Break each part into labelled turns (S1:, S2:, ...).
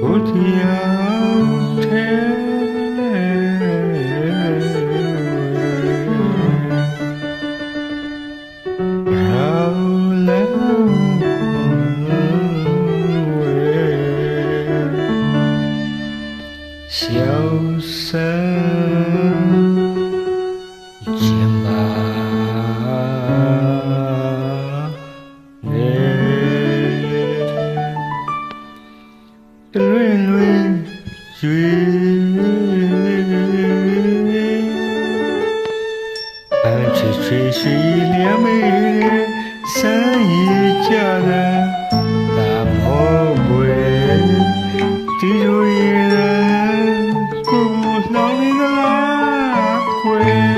S1: Kutia. ရှည်ရှည်လျမ်းမေဆန်းရည်ကြတာသာမောပွဲ
S2: တီရိုရဲ့ကိုလောင်းနေလားကွယ်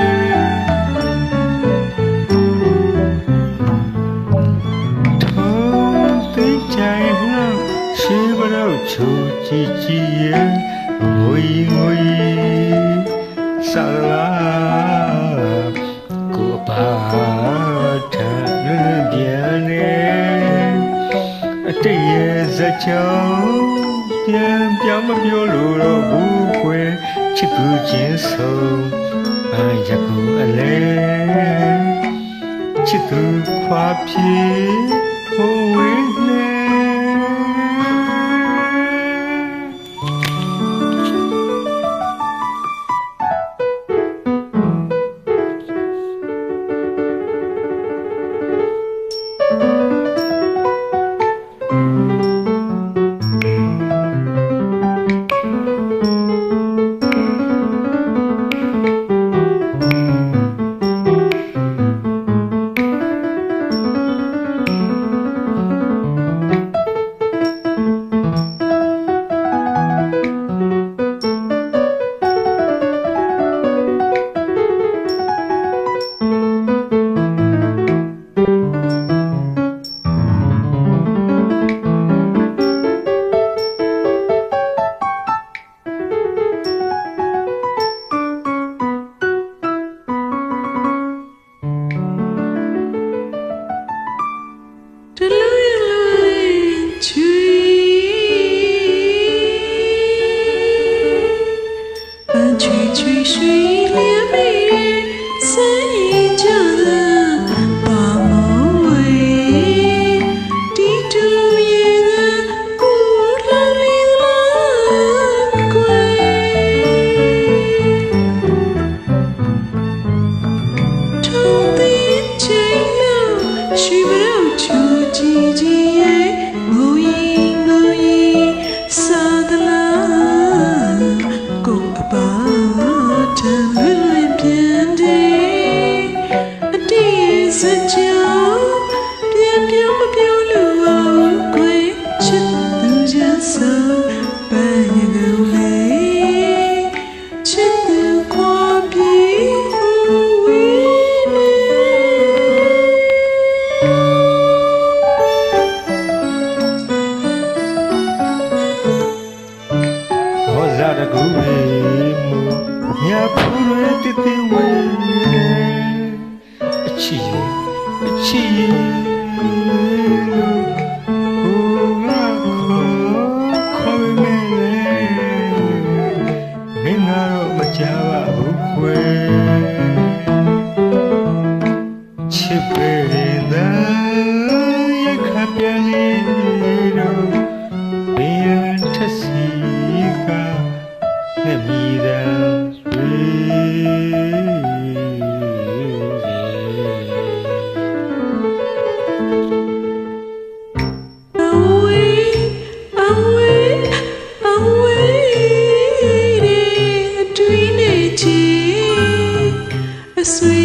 S2: ရှိဘရောက်ချူချီချီရဲ့ငွေငွေဆလာ ပါထပြန်နေအတည့်ရဲ့စချောင်းပြန်ပြောင်းမပြောလို့တော့ဘူးခွေချစ်သူချင်းဆုံးအာရကူအလဲချစ်သူခွာပြေ
S1: တ လုံးရွှေဘ ညာဖူးရတည်တည်ဝေအချီအချီကိုငါခေါ်ခေါ်မဲမင်းကတော့မကြပါဘူးကွယ်ချ